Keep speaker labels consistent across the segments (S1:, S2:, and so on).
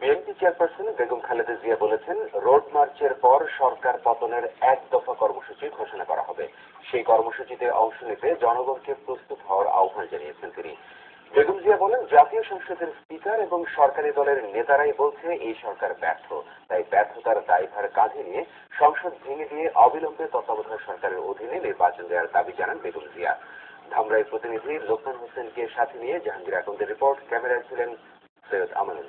S1: BNP chairperson Begum Khaleda Zia বলেছেন road মার্চের পর সরকার পতনের এক দফা কর্মসূচি ঘোষণা করা হবে সেই কর্মসূচিতে অংশ নিতে জনগণকে প্রস্তুত হওয়ার আহ্বান জানিয়েছেন তিনি বেগম জিয়া বলেন জাতীয় সংসদের স্পিকার এবং সরকারি দলের নেতারাই বলছে এই সরকার ব্যর্থ তাই ব্যর্থতার দায়ভার কাঁধে নিয়ে সংসদ ভেঙে দিয়ে অবিলম্বে তত্ত্বাবধায়ক সরকারের অধীনে নির্বাচন দেওয়ার দাবি জানান বেগম জিয়া ধামরাই প্রতিনিধি লোকমান হোসেনকে সাথে নিয়ে জাহাঙ্গীর আকন্দের রিপোর্ট ক্যামেরায় ছিলেন
S2: সৈয়দ আমানুল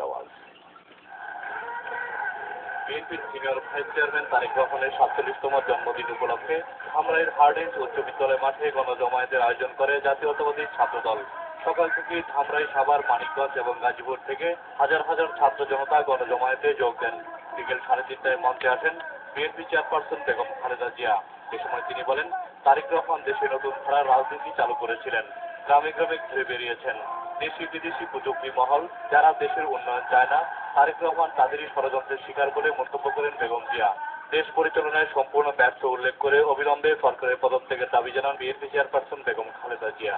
S2: বিএনপির সিনিয়র ভাইস চেয়ারম্যান তারেক রহমানের সাতচল্লিশতম জন্মদিন উপলক্ষে ধামরাইয়ের হার্ডেন্স উচ্চ বিদ্যালয় মাঠে গণজমায়েতের আয়োজন করে জাতীয়তাবাদী ছাত্রদল সকাল থেকে ধামরাই সাভার মানিকগঞ্জ এবং গাজীপুর থেকে হাজার হাজার ছাত্র জনতা গণজমায়েতে যোগ দেন বিকেল সাড়ে তিনটায় মঞ্চে আসেন বিএনপি চেয়ারপারসন বেগম খালেদা জিয়া এ সময় তিনি বলেন তারেক রহমান দেশে নতুন ধারা রাজনীতি চালু করেছিলেন গ্রামে গ্রামে ঘুরে বেরিয়েছেন দেশি বিদেশি প্রযুক্তি মহল যারা দেশের উন্নয়ন চায় না তারেক রহমান তাদেরই ষড়যন্ত্রের শিকার বলে মন্তব্য করেন বেগম জিয়া দেশ পরিচালনায় সম্পূর্ণ ব্যর্থ উল্লেখ করে অবিলম্বে সরকারের পদত্যাগের দাবি জানান BNP chairperson Begum Khaleda Zia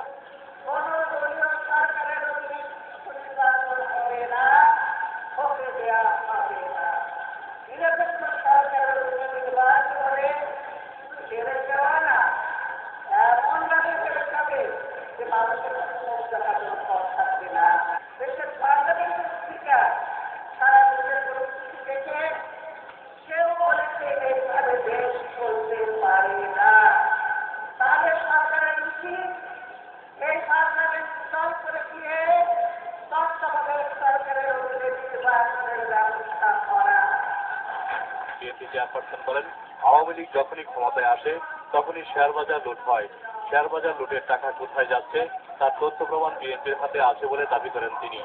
S2: BNP chairperson বলেন আওয়ামী লীগ যখনই ক্ষমতায় আসে তখনই শেয়ার বাজার লুট হয় শেয়ার বাজার লুটের টাকা কোথায় যাচ্ছে তার তথ্য প্রমাণ বিএনপির হাতে আছে বলে দাবি করেন তিনি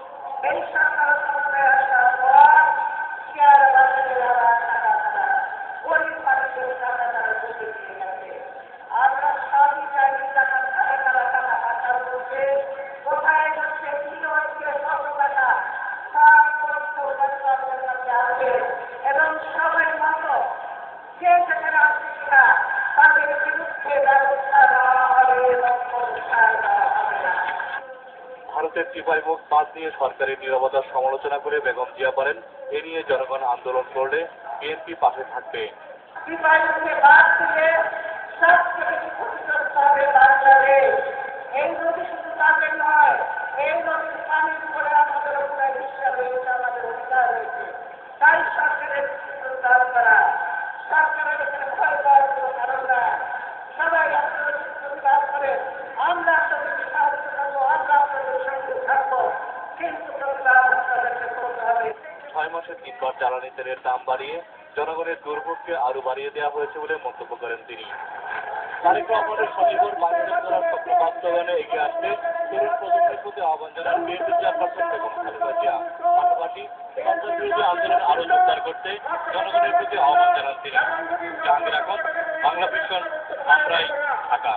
S2: ভারতের মুখ বাদ নিয়ে সরকারের নিরবতার সমালোচনা করে বেগম জিয়া বলেন এ নিয়ে জনগণ আন্দোলন করলে বিএনপি পাশে থাকবে বাদ দিয়ে ছয় মাসে তিনবার জ্বালানি তেলের দাম বাড়িয়ে জনগণের দুর্ভোগকে আরো বাড়িয়ে দেওয়া হয়েছে বলে মন্তব্য করেন তিনি এগিয়ে আসতে প্রতি আন্দোলন আরো করতে জনগণের প্রতি আহ্বান জানান তিনি আমরাই ঢাকা